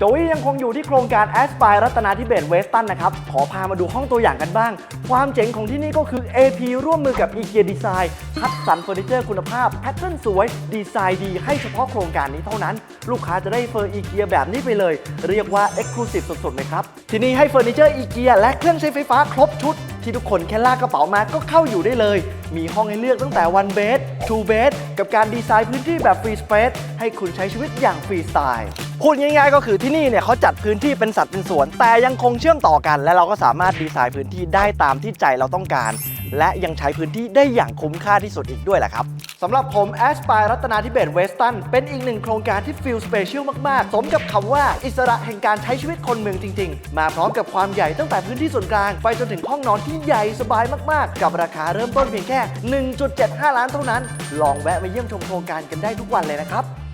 โจยยังคงอยู่ที่โครงการแอส i r e รัตนาธิเบศเวสตันนะครับ ขอพามาดูห้องตัวอย่างกันบ้าง ความเจ๋งของที่นี่ก็คือ AP ร่วมมือกับ IKEA Design คัดสรรเฟอร์นิเจอร์คุณภาพ แพทเทิร์นสวย ดีไซน์ดี ให้เฉพาะโครงการนี้เท่านั้น ลูกค้าจะได้เฟอร์อีเกียแบบนี้ไปเลย เรียกว่า Exclusive สุดๆเลยครับ ที่นี่ให้เฟอร์นิเจอร์อีเกียและเครื่องใช้ไฟฟ้าครบชุดที่ทุกคนแค่ลากกระเป๋ามาก็เข้าอยู่ได้เลย มีห้องให้เลือกตั้งแต่ one bed two bed กับการดีไซน์พื้นที่แบบ free space ให้คุณใช้ชีวิตอย่างฟรีสไตล์ พูดง่ายๆ ก็คือที่นี่เนี่ยเขาจัดพื้นที่เป็นสัดเป็นสวน แต่ยังคงเชื่อมต่อกัน และเราก็สามารถดีไซน์พื้นที่ได้ตามที่ใจเราต้องการ และยังใช้พื้นที่ได้อย่างคุ้มค่าที่สุดอีกด้วยแหละครับสำหรับผมแอสปายรัตนาธิเบศเวสตันเป็นอีกหนึ่งโครงการที่ฟิลสเปเชียลมากๆ สมกับคำว่าอิสระแห่งการใช้ชีวิตคนเมืองจริง ๆ มาพร้อมกับความใหญ่ตั้งแต่พื้นที่ส่วนกลาง ไปจนถึงห้องนอนที่ใหญ่สบายมากๆ กับราคาเริ่มต้นเพียงแค่ 1.75 ล้านเท่านั้น ลองแวะมาเยี่ยมชมโครงการกันได้ทุกวันเลยนะครับ